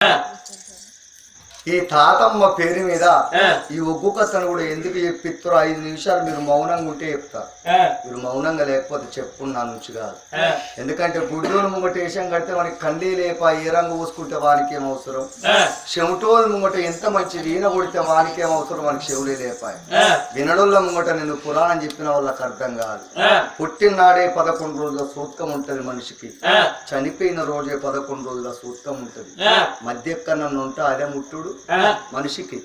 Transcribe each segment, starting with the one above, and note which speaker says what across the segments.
Speaker 1: Yeah. ఈ తాతమ్మ పేరు మీద. ఈ ఒగ్గు కథను కూడా ఎందుకు చెప్పిస్తారు ఐదు నిమిషాలు మీరు మౌనంగా ఉంటే చెప్తారు మీరు మౌనంగా లేకపోతే చెప్పు నా నుంచి కాదు. ఎందుకంటే గుడ్డోలు ముంగట వేషం కడితే మనకి కండి లేప ఏ రంగు పూసుకుంటే వానికి ఏం. అవసరం చెమటోలు ముంగట ఎంత మంచిది ఈన కొడితే వానికి ఏం అవసరం? మనకి చెవులే లేపాయి
Speaker 2: ఆ,
Speaker 1: వినడోళ్ళ ముంగట నేను పురాణం చెప్పిన వాళ్ళకి అర్థం కాదు. పుట్టినాడే పదకొండు రోజుల సూత్కం ఉంటది మనిషికి. చనిపోయిన రోజే పదకొండు రోజుల సూత్కం ఉంటది. మధ్య కన్నా ఉంటే అదే ముట్టుడు
Speaker 2: ఆ,
Speaker 1: మనిషికి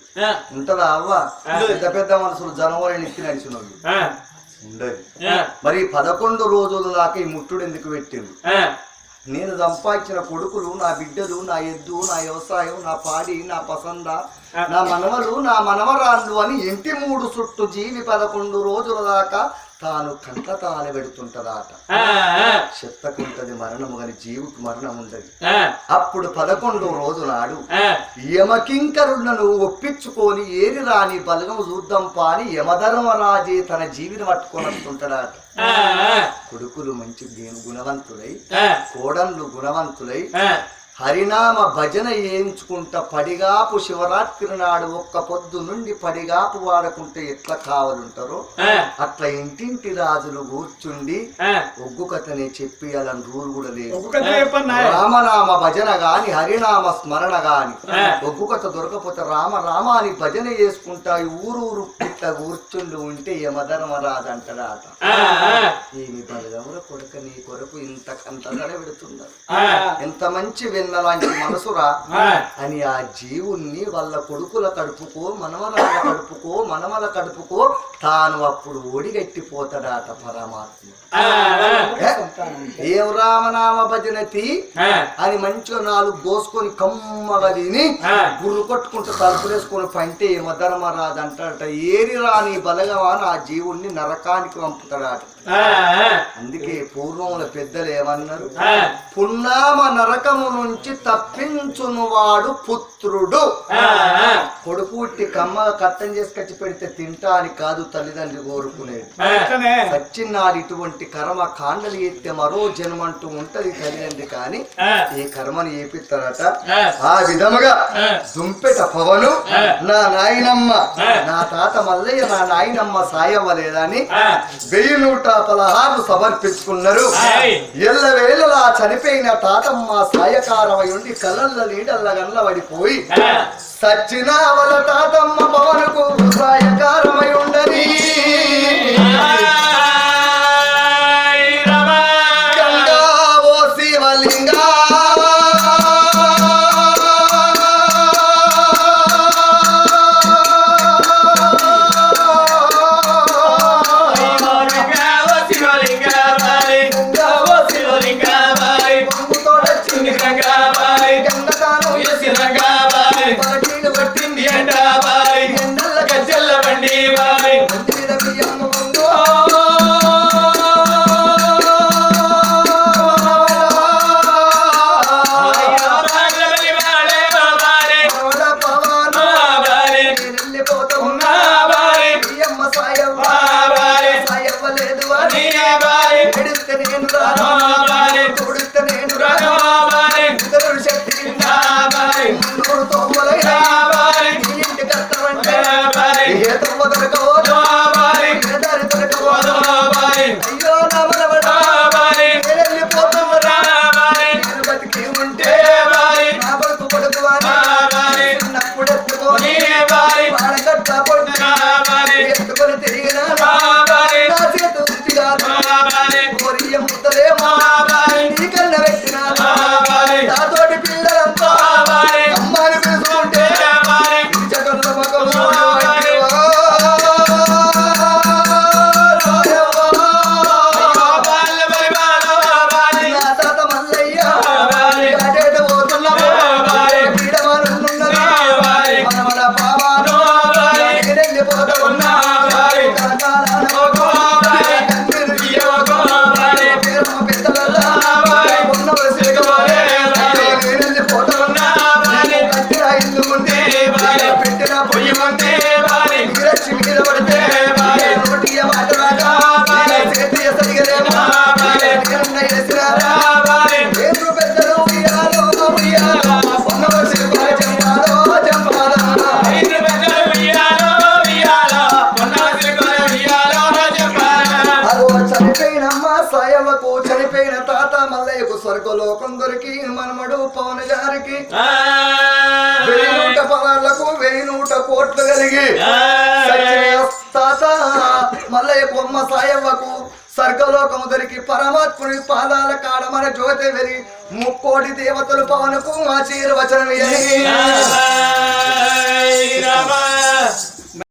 Speaker 1: ఉంటదా అవ్వ? పెద్ద పెద్ద మనసులు జనవరిని ఎత్తి నడిచిన వాళ్ళు
Speaker 2: ఆ,
Speaker 1: ఉండదు. మరి పదకొండు రోజుల దాకా ఈ ముట్టుడు ఎందుకు పెట్టిండు
Speaker 2: ఆ,
Speaker 1: నేను సంపాదించిన కొడుకులు నా బిడ్డలు నా ఎద్దు నా వ్యవసాయం నా పాడి నా పసంద నా మనవలు నా మనవరాళ్ళు అని ఇంటి మూడు చుట్టూ జీవి పదకొండు రోజుల దాకా తాను కంట తాళ పెడుతుంటదాట. చెత్తకుంటది మరణము కానీ జీవుకు మరణం ఉండదు అప్పుడు పదకొండు రోజు నాడు యమకింకరులను ఒప్పించుకొని ఏరి రాని బలగం చూద్దాం పాని యమధర్మరాజే తన జీవిని పట్టుకొని వస్తుంటాడట కొడుకులు మంచి గుణవంతులై కోడళ్ళు గుణవంతులై హరినామ భజన చేయించుకుంటా పడిగాపు శివరాత్రి నాడు ఒక్క పొద్దు నుండి పడిగాపు వాడకుంటే ఎట్లా కావాలంటారో అట్లా ఇంటింటి రాజులు కూర్చుండి ఒగ్గు కథని చెప్పియాలని రూల్ కూడా లేదు. రామనామ భజన గాని హరినామ స్మరణ గాని. ఒగ్గు కథ దొరకపోతే రామ రామ అని భజన చేసుకుంటా ఈ ఊరూరు ఇట్లా కూర్చుండి ఉంటే యమధర్మరాజు అంటాడాట ఏమి బలగముల కొడుక నీ కొరకు ఇంత కంతదర పెడుతున్నారు. ఎంత మంచి వెన్న లాంటి మనసురా అని ఆ జీవుణ్ణి వాళ్ళ కొడుకుల కడుపుకో మనమల కడుపుకో మనమల కడుపుకో తాను అప్పుడు ఒడిగట్టిపోతాడట పరమాత్మ.
Speaker 2: ఆ, ఆ,
Speaker 1: ఏ? ఏం రామనామ భజనతి అని మంచిగా నాలుగు దోసుకొని కమ్మగా తిని. గుర్రు కొట్టుకుంటూ తలుపులేసుకొని పంటే యమధర్మరాజు అంటాడట ఏరి రాని బలగవాన్ ఆ జీవుణ్ణి నరకానికి పంపుతాడట. అందుకే పూర్వముల పెద్దలు ఏమన్నారు? పున్నామ నరకము నుంచి తప్పించును వాడు పుత్రుడు.
Speaker 2: ఆ, ఆ,
Speaker 1: కొడుకు పుట్టి కమ్మగా కట్టం చేసుకొచ్చి పెడితే తింటా అని కాదు తల్లిదండ్రి కోరుకునేది సచ్చినాడు ఇటువంటి కర్మ కాండలు ఎత్తే మరో జన్మంటూ ఉంటది తల్లిదండ్రి కానీ ఈ కర్మని ఏపిస్తారట
Speaker 2: ఆ,
Speaker 1: విధముగా. దుంపెట పవను. నా నాయనమ్మ. నా తాత మల్లయ్య నా నాయనమ్మ సాయవ్వలేదని వెయ్యి నూట పదహారు సమర్పించుకున్నారు. ఎల్లవేళలా చనిపోయిన తాతమ్మ సాయకారమై ఉండి కళ్ళల్ల నీడల్ల గల్ల పడిపోయి సచ్చినావల తాతమ్మ పవనకు సాయకారమై నేను శక్తి ఇంటి. ఏ. ఏ దారి. అయ్యో నా బతికి ఉంటే. నా
Speaker 2: నీ.
Speaker 1: వాడగట్ట పొట్టి. ఎత్తుకొని తిరిగిన స్వర్గలోకం దొరికి మనమడు పవన్ గారికి. వెయ్యి నూట పదాలకు వెయ్యి నూట కోట్లు కలిగి తాత మల్లయ్య బొమ్మ సాయవ్వకు స్వర్గలోకము దొరికి పరమాత్ముని పాదాల కాడ మన జ్యోతి వెలి ముక్కోటి దేవతలు పవనకు ఆశీర్వచనం ఇయ్యని.
Speaker 2: రామ.